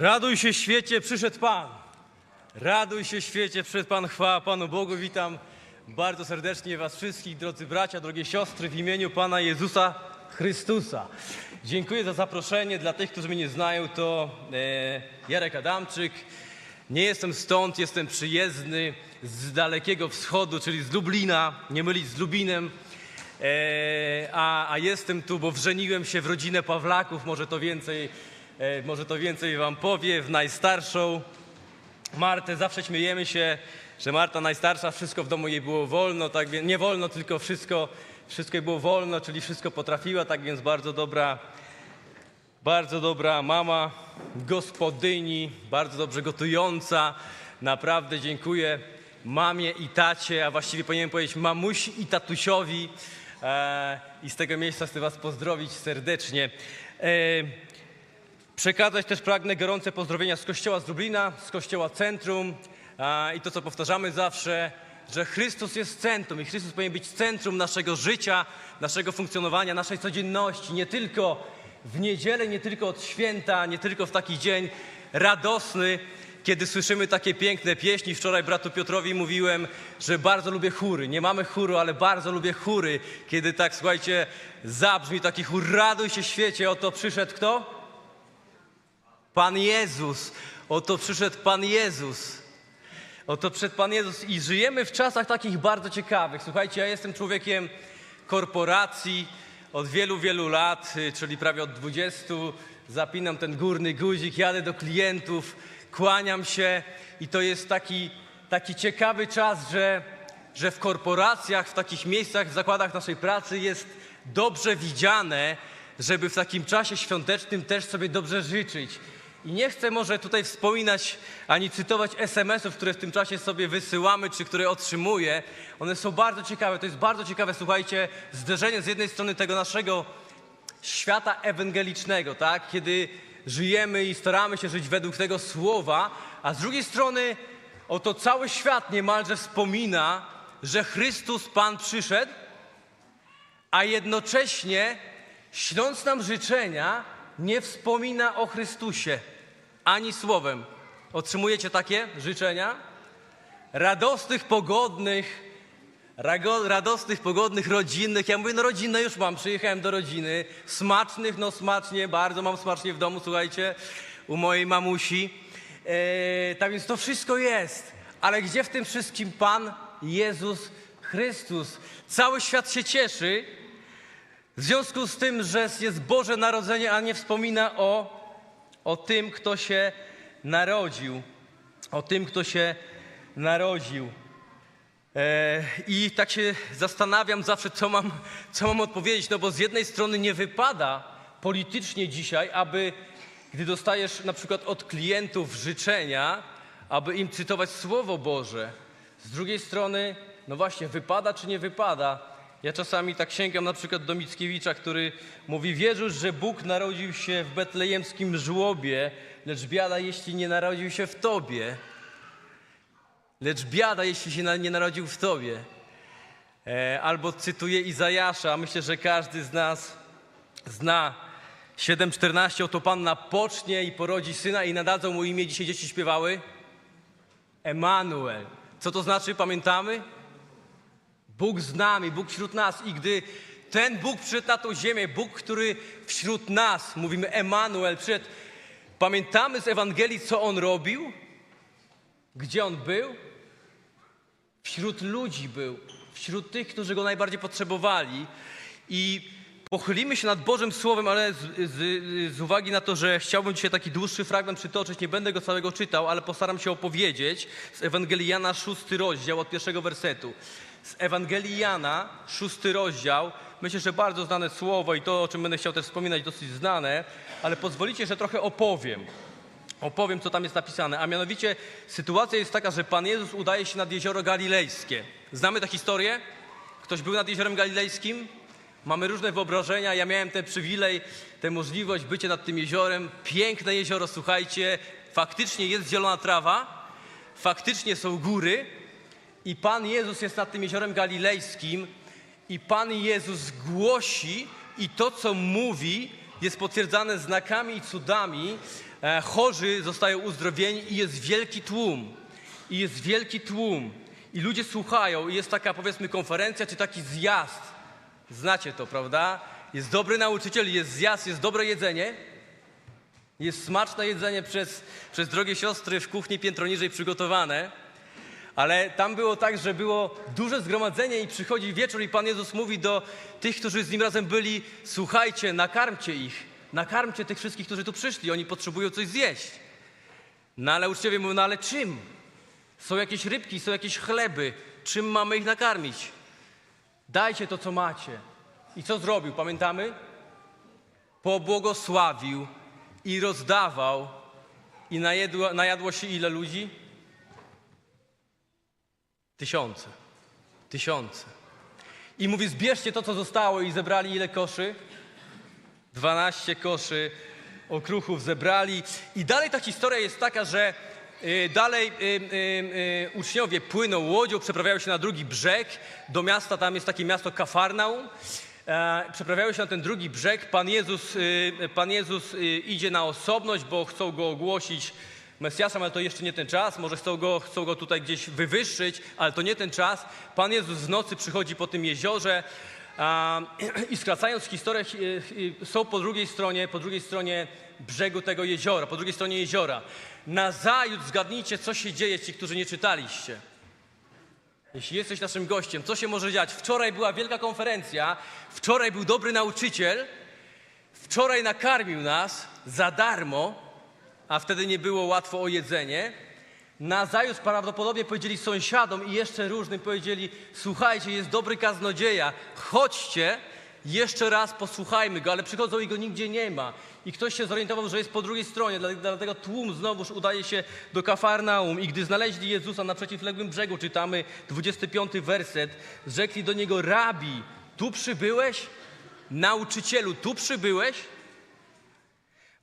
Raduj się świecie, przyszedł Pan. Raduj się świecie, przyszedł Pan, chwała Panu Bogu. Witam bardzo serdecznie Was wszystkich, drodzy bracia, drogie siostry, w imieniu Pana Jezusa Chrystusa. Dziękuję za zaproszenie. Dla tych, którzy mnie nie znają, to e, Jarek Adamczyk. Nie jestem stąd, jestem przyjezdny z dalekiego wschodu, czyli z Lublina, nie mylić z Lubinem. E, a, a jestem tu, bo wrzeniłem się w rodzinę Pawlaków, może to więcej, może to więcej wam powie, w najstarszą Martę. Zawsze śmiejemy się, że Marta najstarsza, wszystko w domu jej było wolno, tak więc nie wolno, tylko wszystko, wszystko jej było wolno, czyli wszystko potrafiła, tak więc bardzo dobra, bardzo dobra mama, gospodyni, bardzo dobrze gotująca. Naprawdę dziękuję mamie i tacie, a właściwie powinienem powiedzieć mamusi i tatusiowi. E, I z tego miejsca chcę Was pozdrowić serdecznie. Przekazać też pragnę gorące pozdrowienia z Kościoła z Lublina, z Kościoła Centrum i to, co powtarzamy zawsze, że Chrystus jest centrum i Chrystus powinien być centrum naszego życia, naszego funkcjonowania, naszej codzienności, nie tylko w niedzielę, nie tylko od święta, nie tylko w taki dzień radosny, kiedy słyszymy takie piękne pieśni. Wczoraj bratu Piotrowi mówiłem, że bardzo lubię chóry. Nie mamy chóru, ale bardzo lubię chóry. Kiedy tak, słuchajcie, zabrzmi taki chór, raduj się świecie, oto przyszedł kto? Pan Jezus. Oto przyszedł Pan Jezus. Oto przyszedł Pan Jezus i żyjemy w czasach takich bardzo ciekawych. Słuchajcie, ja jestem człowiekiem korporacji od wielu, wielu lat, y, czyli prawie od 20. Zapinam ten górny guzik, jadę do klientów, kłaniam się i to jest taki, taki ciekawy czas, że, że w korporacjach, w takich miejscach, w zakładach naszej pracy jest dobrze widziane, żeby w takim czasie świątecznym też sobie dobrze życzyć. I nie chcę może tutaj wspominać ani cytować SMS-ów, które w tym czasie sobie wysyłamy, czy które otrzymuję. One są bardzo ciekawe. To jest bardzo ciekawe, słuchajcie, zderzenie z jednej strony tego naszego świata ewangelicznego, tak? Kiedy żyjemy i staramy się żyć według tego słowa, a z drugiej strony oto cały świat niemalże wspomina, że Chrystus Pan przyszedł, a jednocześnie śląc nam życzenia, nie wspomina o Chrystusie ani słowem. Otrzymujecie takie życzenia? Radosnych, pogodnych, radosnych, pogodnych, rodzinnych. Ja mówię, no rodzinne już mam, przyjechałem do rodziny. Smacznych, no smacznie, bardzo mam smacznie w domu, słuchajcie, u mojej mamusi. E, tak więc to wszystko jest. Ale gdzie w tym wszystkim Pan Jezus Chrystus? Cały świat się cieszy, w związku z tym, że jest Boże Narodzenie, a nie wspomina o, o tym, kto się narodził. O tym, kto się narodził. E, I tak się zastanawiam zawsze, co mam, co mam odpowiedzieć, no bo z jednej strony nie wypada politycznie dzisiaj, aby gdy dostajesz na przykład od klientów życzenia, aby im cytować Słowo Boże. Z drugiej strony, no właśnie, wypada czy nie wypada? Ja czasami tak sięgam na przykład do Mickiewicza, który mówi, wierzysz, że Bóg narodził się w betlejemskim żłobie, lecz biada, jeśli nie narodził się w tobie. Lecz biada, jeśli się nie narodził w tobie. E, albo cytuję Izajasza, myślę, że każdy z nas zna 7,14, oto Panna pocznie i porodzi syna i nadadzą mu imię, dzisiaj dzieci śpiewały, Emanuel. Co to znaczy, pamiętamy? Bóg z nami, Bóg wśród nas. I gdy ten Bóg przyszedł na tą ziemię, Bóg, który wśród nas, mówimy Emanuel, przyszedł, pamiętamy z Ewangelii, co On robił? Gdzie On był? Wśród ludzi był, wśród tych, którzy Go najbardziej potrzebowali. I pochylimy się nad Bożym Słowem, ale z, z, z uwagi na to, że chciałbym dzisiaj taki dłuższy fragment przytoczyć, nie będę go całego czytał, ale postaram się opowiedzieć z Ewangelii Jana, szósty rozdział, od pierwszego wersetu. Z Ewangelii Jana, szósty rozdział, myślę, że bardzo znane słowo i to, o czym będę chciał też wspominać, dosyć znane, ale pozwolicie, że trochę opowiem. Opowiem, co tam jest napisane. A mianowicie sytuacja jest taka, że Pan Jezus udaje się nad jezioro galilejskie. Znamy tę historię? Ktoś był nad jeziorem galilejskim? Mamy różne wyobrażenia. Ja miałem ten przywilej, tę możliwość bycia nad tym jeziorem. Piękne jezioro, słuchajcie. Faktycznie jest zielona trawa, faktycznie są góry i Pan Jezus jest nad tym jeziorem galilejskim i Pan Jezus głosi i to, co mówi, jest potwierdzane znakami i cudami, e, chorzy zostają uzdrowieni i jest wielki tłum. I jest wielki tłum. I ludzie słuchają i jest taka powiedzmy konferencja czy taki zjazd. Znacie to, prawda? Jest dobry nauczyciel, jest zjazd, jest dobre jedzenie. Jest smaczne jedzenie przez, przez drogie siostry w kuchni piętro niżej przygotowane. Ale tam było tak, że było duże zgromadzenie i przychodzi wieczór i Pan Jezus mówi do tych, którzy z Nim razem byli, słuchajcie, nakarmcie ich, nakarmcie tych wszystkich, którzy tu przyszli, oni potrzebują coś zjeść. No ale uczciwie mówią, no ale czym? Są jakieś rybki, są jakieś chleby, czym mamy ich nakarmić? Dajcie to, co macie. I co zrobił, pamiętamy? Pobłogosławił i rozdawał i najedło, najadło się ile ludzi? Tysiące. Tysiące. I mówi, zbierzcie to, co zostało i zebrali ile koszy? Dwanaście koszy okruchów zebrali. I dalej ta historia jest taka, że y, dalej y, y, y, uczniowie płyną łodzią, przeprawiają się na drugi brzeg do miasta, tam jest takie miasto Kafarnaum. E, przeprawiają się na ten drugi brzeg. Pan Jezus, y, Pan Jezus y, idzie na osobność, bo chcą go ogłosić Mesjaszem, ale to jeszcze nie ten czas. Może chcą go, chcą go tutaj gdzieś wywyższyć, ale to nie ten czas. Pan Jezus w nocy przychodzi po tym jeziorze a, i skracając historię, są po drugiej stronie, po drugiej stronie brzegu tego jeziora, po drugiej stronie jeziora. Nazajutrz zgadnijcie, co się dzieje, ci, którzy nie czytaliście. Jeśli jesteś naszym gościem, co się może dziać? Wczoraj była wielka konferencja, wczoraj był dobry nauczyciel, wczoraj nakarmił nas za darmo, a wtedy nie było łatwo o jedzenie. Nazajutrz prawdopodobnie powiedzieli sąsiadom i jeszcze różnym powiedzieli: Słuchajcie, jest dobry kaznodzieja, chodźcie, jeszcze raz posłuchajmy go, ale przychodzą i go nigdzie nie ma. I ktoś się zorientował, że jest po drugiej stronie, dlatego- tłum znowuż udaje się do Kafarnaum. I gdy znaleźli Jezusa na przeciwległym brzegu, czytamy 25 werset, rzekli do niego: Rabi, tu przybyłeś? Nauczycielu, tu przybyłeś?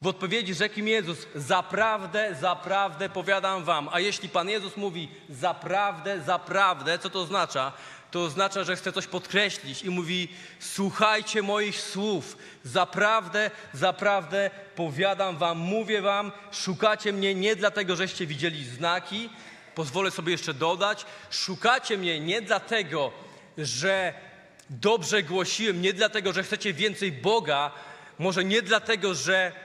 W odpowiedzi rzekł im Jezus, zaprawdę, zaprawdę powiadam wam. A jeśli Pan Jezus mówi zaprawdę, zaprawdę, co to oznacza? To oznacza, że chce coś podkreślić i mówi, słuchajcie moich słów. Zaprawdę, zaprawdę powiadam wam, mówię wam, szukacie mnie nie dlatego, żeście widzieli znaki, pozwolę sobie jeszcze dodać, szukacie mnie nie dlatego, że dobrze głosiłem, nie dlatego, że chcecie więcej Boga, może nie dlatego, że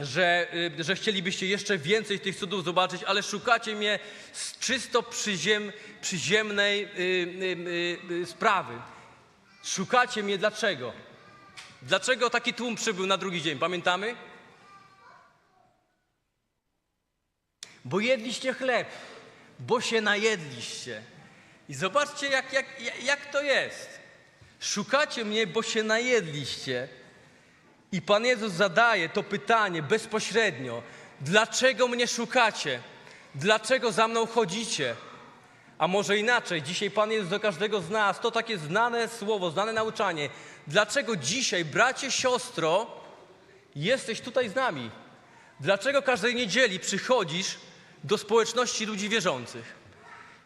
że, y, że chcielibyście jeszcze więcej tych cudów zobaczyć, ale szukacie mnie z czysto przyziem, przyziemnej y, y, y, y, sprawy. Szukacie mnie dlaczego? Dlaczego taki tłum przybył na drugi dzień? Pamiętamy? Bo jedliście chleb, bo się najedliście. I zobaczcie, jak, jak, jak to jest. Szukacie mnie, bo się najedliście. I Pan Jezus zadaje to pytanie bezpośrednio: Dlaczego mnie szukacie? Dlaczego za mną chodzicie? A może inaczej, dzisiaj Pan Jezus do każdego z nas, to takie znane słowo, znane nauczanie. Dlaczego dzisiaj, bracie, siostro, jesteś tutaj z nami? Dlaczego każdej niedzieli przychodzisz do społeczności ludzi wierzących?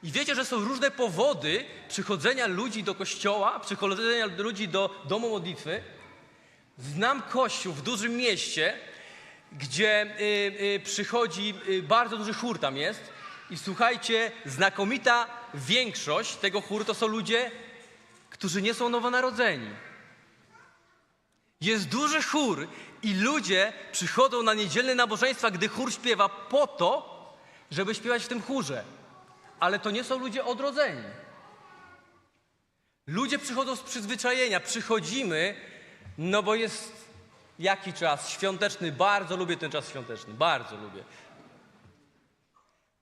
I wiecie, że są różne powody przychodzenia ludzi do kościoła, przychodzenia ludzi do domu modlitwy. Znam kościół w dużym mieście, gdzie y, y, przychodzi y, bardzo duży chór tam jest. I słuchajcie, znakomita większość tego chóru to są ludzie, którzy nie są nowonarodzeni. Jest duży chór i ludzie przychodzą na niedzielne nabożeństwa, gdy chór śpiewa po to, żeby śpiewać w tym chórze. Ale to nie są ludzie odrodzeni. Ludzie przychodzą z przyzwyczajenia. Przychodzimy, no bo jest jaki czas świąteczny. Bardzo lubię ten czas świąteczny. Bardzo lubię.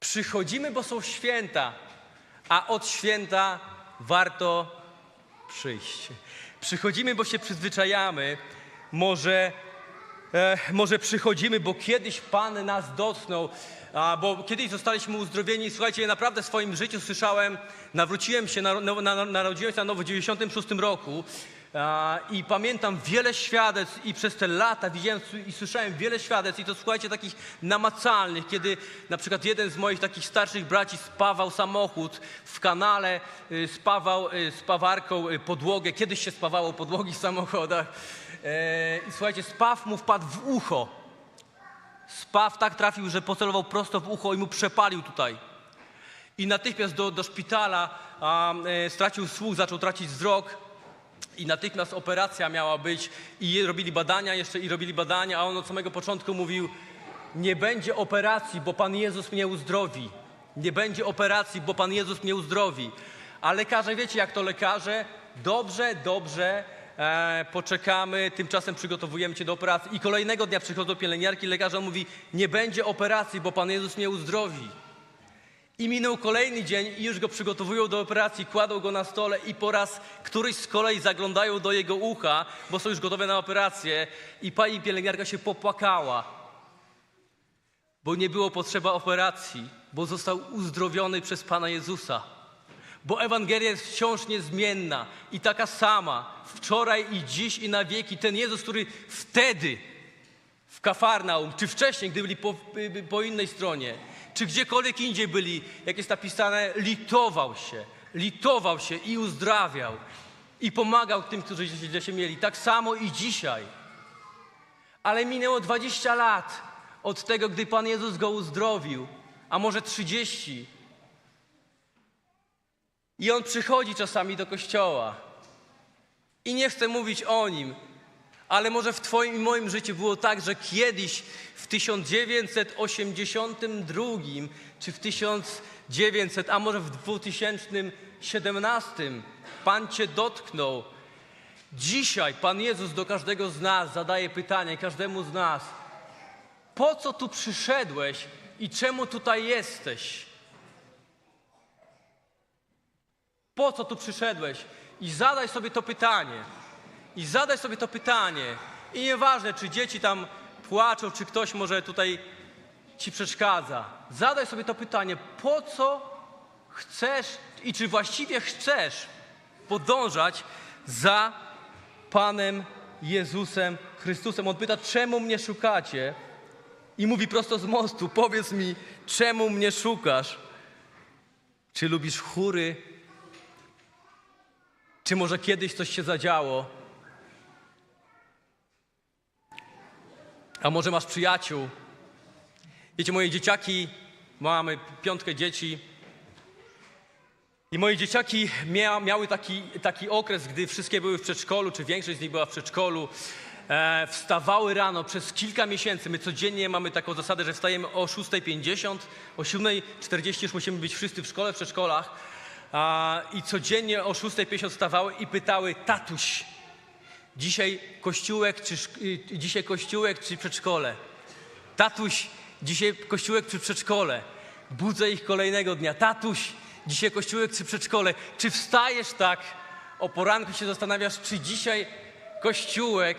Przychodzimy, bo są święta, a od święta warto przyjść. Przychodzimy, bo się przyzwyczajamy. Może, e, może przychodzimy, bo kiedyś Pan nas dotknął, a, bo kiedyś zostaliśmy uzdrowieni. Słuchajcie, ja naprawdę w swoim życiu słyszałem, nawróciłem się, na, na, na, narodziłem się na nowo w 96 roku. I pamiętam wiele świadectw i przez te lata widziałem i słyszałem wiele świadectw i to słuchajcie takich namacalnych, kiedy na przykład jeden z moich takich starszych braci spawał samochód w kanale, y, spawał y, spawarką y, podłogę, kiedyś się spawało podłogi w samochodach E, i słuchajcie, spaw mu wpadł w ucho. Spaw tak trafił, że pocelował prosto w ucho i mu przepalił tutaj. I natychmiast do, do szpitala a, e, stracił słuch, zaczął tracić wzrok. I natychmiast operacja miała być i robili badania jeszcze i robili badania, a on od samego początku mówił, nie będzie operacji, bo Pan Jezus mnie uzdrowi. Nie będzie operacji, bo Pan Jezus mnie uzdrowi. A lekarze, wiecie jak to lekarze? Dobrze, dobrze, e, poczekamy, tymczasem przygotowujemy Cię do operacji. I kolejnego dnia przychodzą pielęgniarki, lekarz mówi, nie będzie operacji, bo Pan Jezus mnie uzdrowi. I minął kolejny dzień i już go przygotowują do operacji, kładą go na stole i po raz któryś z kolei zaglądają do jego ucha, bo są już gotowe na operację i pani pielęgniarka się popłakała, bo nie było potrzeba operacji, bo został uzdrowiony przez Pana Jezusa. Bo Ewangelia jest wciąż niezmienna i taka sama, wczoraj i dziś i na wieki. Ten Jezus, który wtedy w Kafarnaum, czy wcześniej, gdy byli po, y, po innej stronie, czy gdziekolwiek indziej byli, jak jest napisane, litował się, litował się i uzdrawiał i pomagał tym, którzy źle się mieli. Tak samo i dzisiaj. Ale minęło 20 lat od tego, gdy Pan Jezus go uzdrowił, a może 30. I on przychodzi czasami do kościoła. I nie chcę mówić o nim, ale może w Twoim i moim życiu było tak, że kiedyś w 1982 czy w 1900, a może w 2017 Pan Cię dotknął. Dzisiaj Pan Jezus do każdego z nas zadaje pytanie, każdemu z nas: Po co tu przyszedłeś i czemu tutaj jesteś? Po co tu przyszedłeś? I zadaj sobie to pytanie. I zadaj sobie to pytanie. I nieważne, czy dzieci tam płaczą, czy ktoś może tutaj ci przeszkadza. Zadaj sobie to pytanie, po co chcesz i czy właściwie chcesz podążać za Panem Jezusem Chrystusem. On pyta, czemu mnie szukacie? I mówi prosto z mostu, powiedz mi, czemu mnie szukasz? Czy lubisz chóry? Czy może kiedyś coś się zadziało? A może masz przyjaciół? Wiecie, moje dzieciaki, mamy piątkę dzieci. I moje dzieciaki mia, miały taki, taki okres, gdy wszystkie były w przedszkolu, czy większość z nich była w przedszkolu. E, wstawały rano przez kilka miesięcy. My codziennie mamy taką zasadę, że wstajemy o 6.50, o 7.40 już musimy być wszyscy w szkole, w przedszkolach. A, I codziennie o 6.50 wstawały i pytały, tatuś, dzisiaj kościółek czy, y, dzisiaj kościółek czy przedszkole? Tatuś, dzisiaj kościółek czy przedszkole? Budzę ich kolejnego dnia. Tatuś, dzisiaj kościółek czy przedszkole? Czy wstajesz tak? O poranku się zastanawiasz, czy dzisiaj kościółek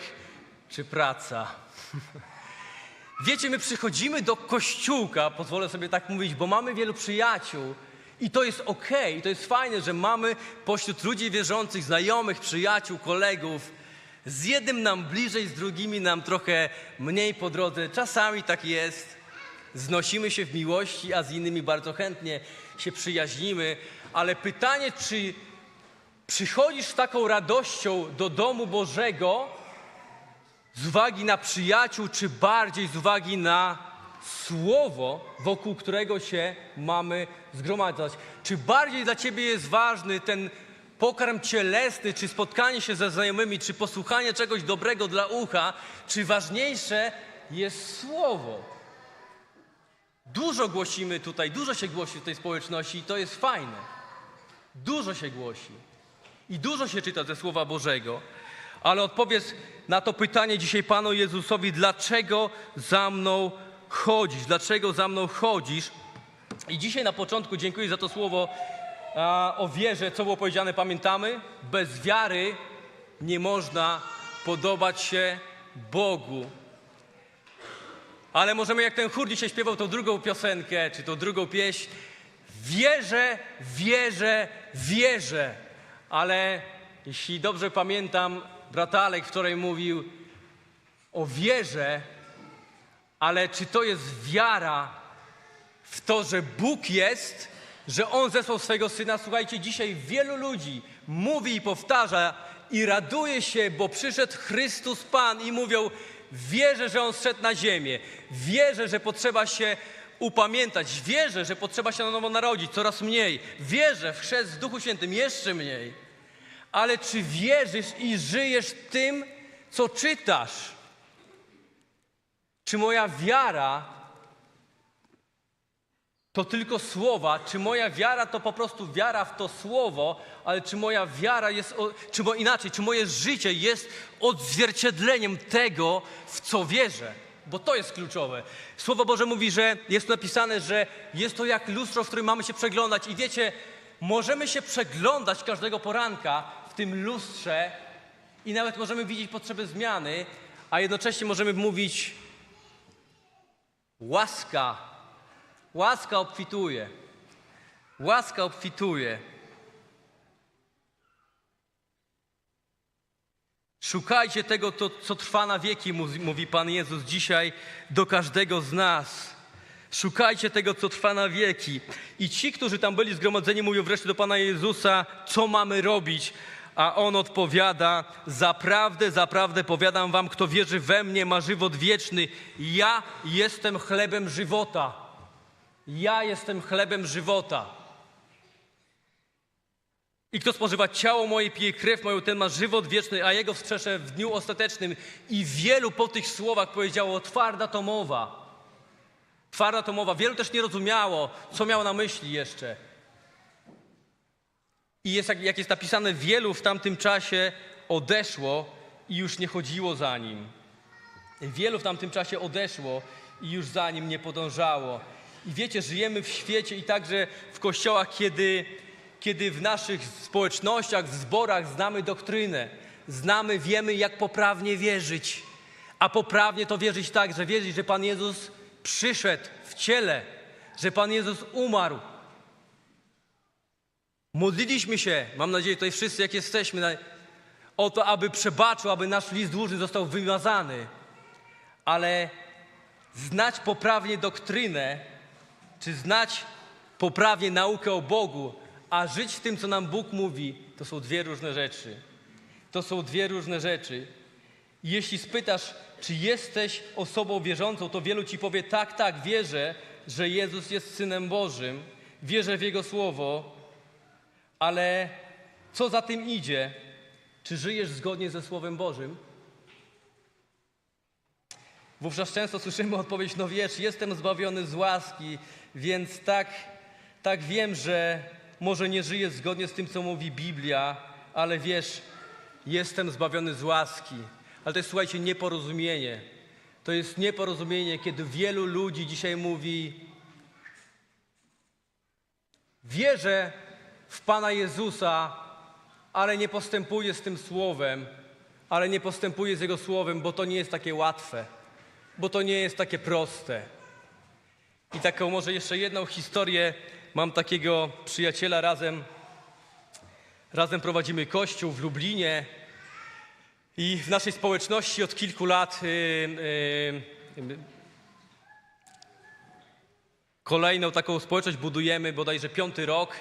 czy praca? Wiecie, my przychodzimy do kościółka, pozwolę sobie tak mówić, bo mamy wielu przyjaciół i to jest okej, to jest fajne, że mamy pośród ludzi wierzących, znajomych, przyjaciół, kolegów. Z jednym nam bliżej, z drugimi nam trochę mniej po drodze. Czasami tak jest. Znosimy się w miłości, a z innymi bardzo chętnie się przyjaźnimy. Ale pytanie, czy przychodzisz z taką radością do domu Bożego, z uwagi na przyjaciół, czy bardziej z uwagi na słowo, wokół którego się mamy zgromadzać? Czy bardziej dla ciebie jest ważny ten pokarm cielesny, czy spotkanie się ze znajomymi, czy posłuchanie czegoś dobrego dla ucha, czy ważniejsze jest słowo? Dużo głosimy tutaj, dużo się głosi w tej społeczności i to jest fajne. Dużo się głosi. I dużo się czyta ze Słowa Bożego, ale odpowiedz na to pytanie dzisiaj Panu Jezusowi, dlaczego za mną chodzisz? Dlaczego za mną chodzisz? I dzisiaj na początku dziękuję za to słowo o wierze, co było powiedziane, pamiętamy? Bez wiary nie można podobać się Bogu. Ale możemy, jak ten chór dzisiaj śpiewał tą drugą piosenkę, czy tą drugą pieśń, wierzę, wierzę, wierzę. Ale jeśli dobrze pamiętam, brat Alek wczoraj mówił o wierze, ale czy to jest wiara w to, że Bóg jest, że On zesłał swego Syna? Słuchajcie, dzisiaj wielu ludzi mówi i powtarza i raduje się, bo przyszedł Chrystus Pan i mówią, Wierzę, że On zszedł na ziemię. Wierzę, że potrzeba się upamiętać. Wierzę, że potrzeba się na nowo narodzić, coraz mniej. Wierzę w chrzest w Duchu Świętym, jeszcze mniej. Ale czy wierzysz i żyjesz tym, co czytasz? Czy moja wiara to tylko słowa, czy moja wiara to po prostu wiara w to słowo, ale czy moja wiara jest, czy inaczej, czy moje życie jest odzwierciedleniem tego, w co wierzę? Bo to jest kluczowe. Słowo Boże mówi, że jest napisane, że jest to jak lustro, w którym mamy się przeglądać. I wiecie, możemy się przeglądać każdego poranka w tym lustrze i nawet możemy widzieć potrzeby zmiany, a jednocześnie możemy mówić łaska Łaska obfituje. Łaska obfituje. Szukajcie tego, to, co trwa na wieki, mówi Pan Jezus dzisiaj do każdego z nas. Szukajcie tego, co trwa na wieki. I ci, którzy tam byli zgromadzeni, mówią wreszcie do Pana Jezusa, co mamy robić. A On odpowiada, zaprawdę, zaprawdę powiadam wam, kto wierzy we mnie, ma żywot wieczny. Ja jestem chlebem żywota. Ja jestem chlebem żywota. I kto spożywa ciało moje, pije krew moją, ten ma żywot wieczny, a jego wstrzeszę w dniu ostatecznym. I wielu po tych słowach powiedziało, twarda to mowa. Twarda to mowa. Wielu też nie rozumiało, co miał na myśli jeszcze. I jest, jak, jest napisane, wielu w tamtym czasie odeszło i już nie chodziło za nim. Wielu w tamtym czasie odeszło i już za nim nie podążało. I wiecie, żyjemy w świecie i także w kościołach, kiedy, kiedy w naszych społecznościach, w zborach znamy doktrynę, znamy, wiemy, jak poprawnie wierzyć. A poprawnie to wierzyć tak, że wierzyć, że Pan Jezus przyszedł w ciele, że Pan Jezus umarł. Modliliśmy się, mam nadzieję, tutaj wszyscy, jak jesteśmy, o to, aby przebaczył, aby nasz list dłużny został wymazany. Ale znać poprawnie doktrynę, czy znać poprawnie naukę o Bogu, a żyć tym, co nam Bóg mówi, to są dwie różne rzeczy. To są dwie różne rzeczy. Jeśli spytasz, czy jesteś osobą wierzącą, to wielu ci powie: tak, tak, wierzę, że Jezus jest synem Bożym, wierzę w Jego słowo, ale co za tym idzie? Czy żyjesz zgodnie ze Słowem Bożym? Wówczas często słyszymy odpowiedź, no wiesz, jestem zbawiony z łaski, więc tak, tak wiem, że może nie żyję zgodnie z tym, co mówi Biblia, ale wiesz, jestem zbawiony z łaski. Ale to jest, słuchajcie, nieporozumienie. To jest nieporozumienie, kiedy wielu ludzi dzisiaj mówi, wierzę w Pana Jezusa, ale nie postępuję z tym słowem, ale nie postępuję z Jego słowem, bo to nie jest takie łatwe, bo to nie jest takie proste. I taką może jeszcze jedną historię. Mam takiego przyjaciela razem. Razem prowadzimy kościół w Lublinie. I w naszej społeczności od kilku lat y, y, y, kolejną taką społeczność budujemy, bodajże piąty rok,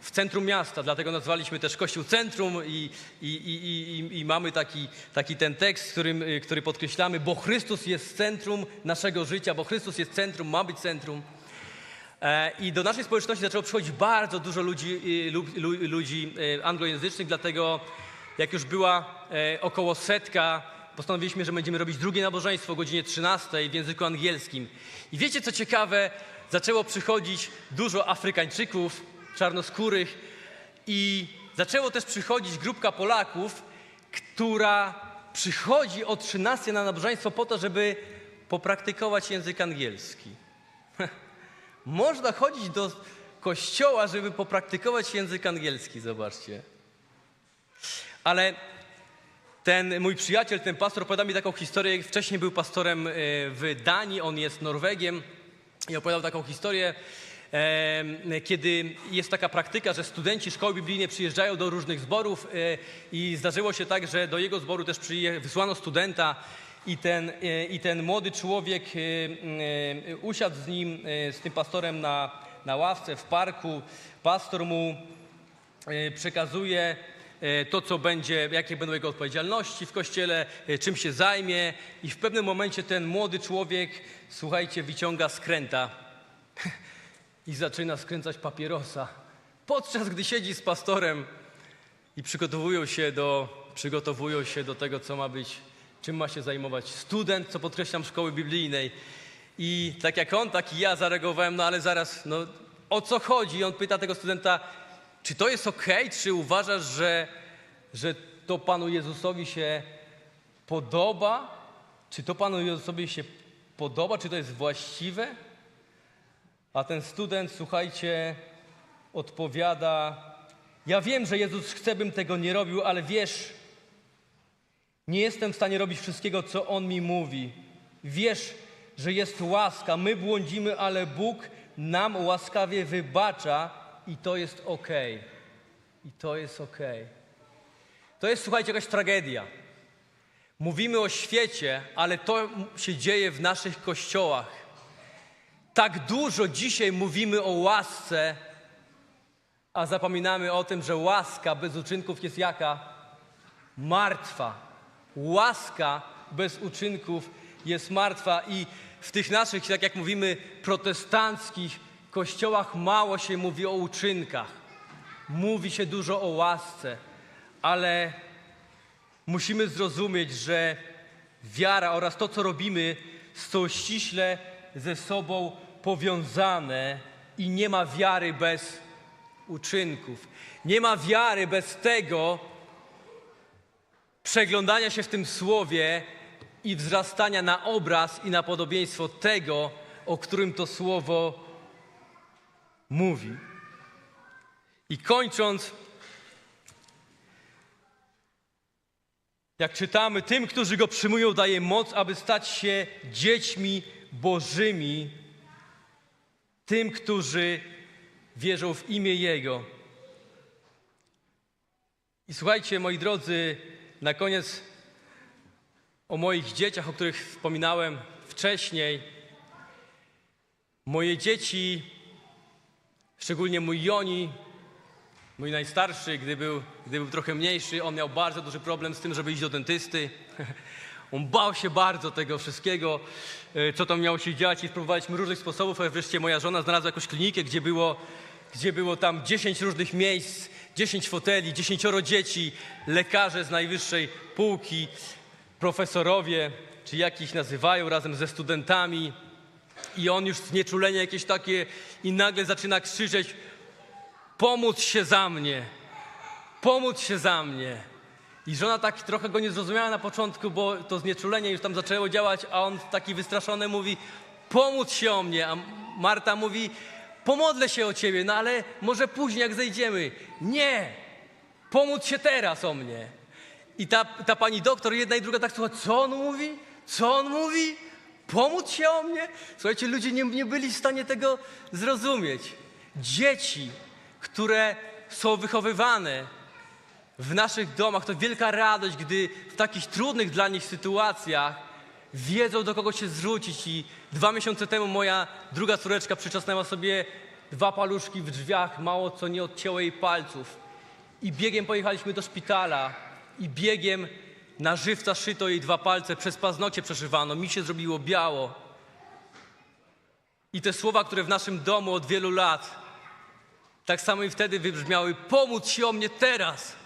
w centrum miasta. Dlatego nazwaliśmy też Kościół Centrum i, i, i, i, mamy taki, taki ten tekst, którym, y, który podkreślamy, bo Chrystus jest centrum naszego życia, bo Chrystus jest centrum, ma być centrum. E, I do naszej społeczności zaczęło przychodzić bardzo dużo ludzi, y, lu- lu- ludzi y, anglojęzycznych, dlatego jak już była e, około setka, postanowiliśmy, że będziemy robić drugie nabożeństwo o godzinie 13 w języku angielskim. I wiecie co ciekawe? Zaczęło przychodzić dużo Afrykańczyków, czarnoskórych i zaczęło też przychodzić grupka Polaków, która przychodzi o 13 na nabożeństwo po to, żeby popraktykować język angielski. Można chodzić do kościoła, żeby popraktykować język angielski, zobaczcie. Ale ten mój przyjaciel, ten pastor opowiada mi taką historię. Wcześniej był pastorem e, w Danii, on jest Norwegiem i opowiadał taką historię, kiedy jest taka praktyka, że studenci szkoły biblijnej przyjeżdżają do różnych zborów e, i zdarzyło się tak, że do jego zboru też wysłano studenta i ten, e, i ten młody człowiek e, usiadł z nim, z tym pastorem na, na ławce w parku. Pastor mu przekazuje to, co będzie, jakie będą jego odpowiedzialności w kościele, czym się zajmie. I w pewnym momencie ten młody człowiek, słuchajcie, wyciąga skręta i zaczyna skręcać papierosa. Podczas gdy siedzi z pastorem i przygotowują się do, przygotowują się do tego, co ma być, czym ma się zajmować student, co podkreślam, szkoły biblijnej. I tak jak on, tak i ja zareagowałem, no ale zaraz, no o co chodzi? I on pyta tego studenta, czy to jest okej, czy uważasz, że, że to Panu Jezusowi się podoba? Czy to Panu Jezusowi się podoba, czy to jest właściwe? A ten student, słuchajcie, odpowiada: Ja wiem, że Jezus chce, bym tego nie robił, ale wiesz, nie jestem w stanie robić wszystkiego, co On mi mówi. Wiesz, że jest łaska. My błądzimy, ale Bóg nam łaskawie wybacza i to jest okej. I to jest okej. To jest, słuchajcie, jakaś tragedia. Mówimy o świecie, ale to się dzieje w naszych kościołach. Tak dużo dzisiaj mówimy o łasce, a zapominamy o tym, że łaska bez uczynków jest jaka? Martwa. Łaska bez uczynków jest martwa i w tych naszych, tak jak mówimy, protestanckich kościołach mało się mówi o uczynkach. Mówi się dużo o łasce, ale musimy zrozumieć, że wiara oraz to, co robimy, są ściśle ze sobą powiązane i nie ma wiary bez uczynków. Nie ma wiary bez tego przeglądania się w tym słowie i wzrastania na obraz i na podobieństwo tego, o którym to słowo mówi. I kończąc, jak czytamy, tym, którzy go przyjmują, daje moc, aby stać się dziećmi Bożymi, tym, którzy wierzą w imię Jego. I słuchajcie, moi drodzy, na koniec o moich dzieciach, o których wspominałem wcześniej. Moje dzieci, szczególnie mój Joni, mój najstarszy, gdy był, gdy był trochę mniejszy, on miał bardzo duży problem z tym, żeby iść do dentysty. On bał się bardzo tego wszystkiego, e, co tam miało się dziać i spróbowaliśmy różnych sposobów, a wreszcie moja żona znalazła jakąś klinikę, gdzie było, gdzie było tam 10 różnych miejsc, 10 foteli, 10 dzieci, lekarze z najwyższej półki, profesorowie, czy jak ich nazywają, razem ze studentami. I on już znieczulenie jakieś takie i nagle zaczyna krzyczeć, pomóc się za mnie, pomóc się za mnie. I żona tak trochę go nie zrozumiała na początku, bo to znieczulenie już tam zaczęło działać, a on taki wystraszony mówi, pomóc się o mnie. A Marta mówi, pomodlę się o ciebie, no ale może później jak zejdziemy. Nie, pomóc się teraz o mnie. I ta, ta pani doktor, jedna i druga tak słucha, co on mówi? Co on mówi? Pomóc się o mnie? Słuchajcie, ludzie nie, nie byli w stanie tego zrozumieć. Dzieci, które są wychowywane w naszych domach, to wielka radość, gdy w takich trudnych dla nich sytuacjach wiedzą, do kogo się zwrócić. I dwa miesiące temu moja druga córeczka przyczasnęła sobie dwa paluszki w drzwiach, mało co nie odcięło jej palców. I biegiem pojechaliśmy do szpitala i biegiem na żywca szyto jej dwa palce, przez paznocie przeszywano, mi się zrobiło biało. I te słowa, które w naszym domu od wielu lat, tak samo i wtedy wybrzmiały, pomóc się o mnie teraz.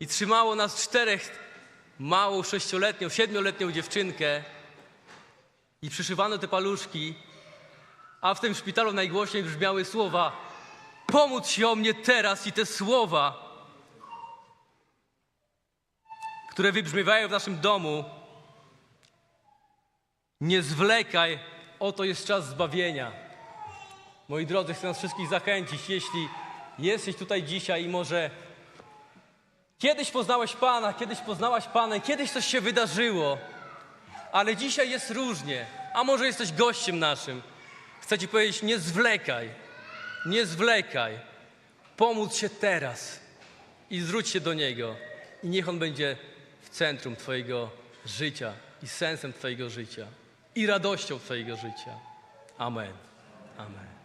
I trzymało nas czterech, małą sześcioletnią, siedmioletnią dziewczynkę i przyszywano te paluszki, a w tym szpitalu najgłośniej brzmiały słowa, pomóc się o mnie teraz i te słowa które wybrzmiewają w naszym domu, nie zwlekaj, oto jest czas zbawienia. Moi drodzy, chcę nas wszystkich zachęcić, jeśli jesteś tutaj dzisiaj i może kiedyś poznałeś Pana, kiedyś poznałaś Pana, kiedyś coś się wydarzyło, ale dzisiaj jest różnie, a może jesteś gościem naszym. Chcę Ci powiedzieć, nie zwlekaj, nie zwlekaj. Pomóc się teraz i zwróć się do Niego i niech On będzie w centrum Twojego życia i sensem Twojego życia i radością Twojego życia. Amen. Amen.